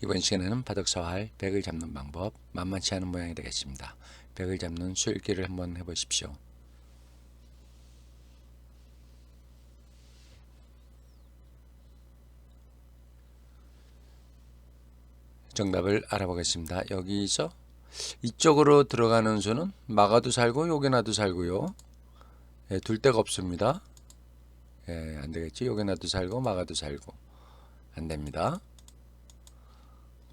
이번 시간에는 바둑사활 백을 잡는 방법 만만치 않은 모양이 되겠습니다. 백을 잡는 수읽기를 한번 해보십시오. 정답을 알아보겠습니다. 여기서 이쪽으로 들어가는 수는 막아도 살고 여기나도 살고요. 예, 둘 데가 없습니다. 예, 안 되겠지. 여기나도 살고 막아도 살고 안 됩니다.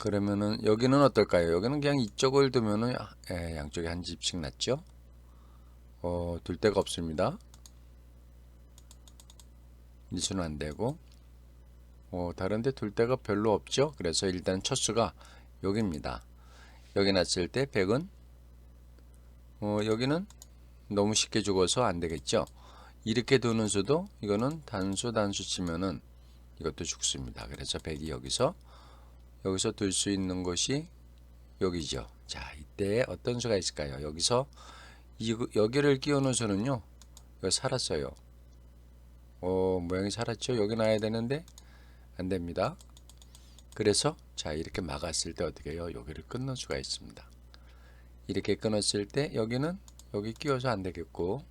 그러면은 여기는 어떨까요? 여기는 그냥 이쪽을 두면은 예, 양쪽에 한 집씩 났죠. 어, 둘 데가 없습니다. 이수는 안 되고 어, 다른데 둘 데가 별로 없죠. 그래서 일단 첫 수가 여기입니다. 여기 났을 때 100은 어, 여기는 너무 쉽게 죽어서 안 되겠죠. 이렇게 두는 수도 이거는 단수 단수 치면은 이것도 죽습니다. 그래서 100이 여기서 여기서 둘 수 있는 것이 여기죠. 자, 이때 어떤 수가 있을까요? 여기서 이, 여기를 수는요. 이거 살았어요. 어, 모양이 살았죠. 여기 놔야 되는데 안 됩니다. 그래서 자, 이렇게 막았을 때 어떻게 해요? 여기를 끊는 수가 있습니다. 이렇게 끊었을 때 여기는 여기 끼워서 안 되겠고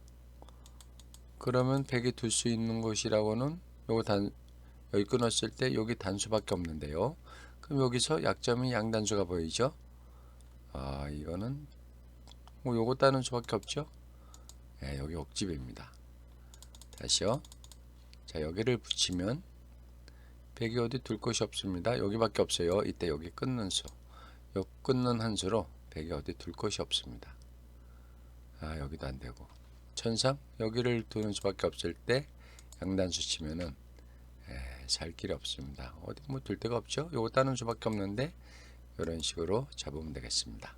그러면 100이 둘 수 있는 곳이라고는 요거 단 여기 끊었을 때 여기 단수밖에 없는데요. 그럼 여기서 약점이 양단수가 보이죠? 아, 이거는 뭐 요거 따는 수밖에 없죠? 예, 여기 옥집입니다. 다시요. 자, 여기를 붙이면 100이 어디 둘 곳이 없습니다. 여기밖에 없어요. 이때 여기 끊는 수. 요 끊는 한 수로 100이 어디 둘 곳이 없습니다. 아, 여기도 안 되고. 천상 여기를 두는 수밖에 없을 때 양단수 치면은 에, 살 길이 없습니다. 어디 뭐둘 데가 없죠? 요거 따는 수밖에 없는데 이런 식으로 잡으면 되겠습니다.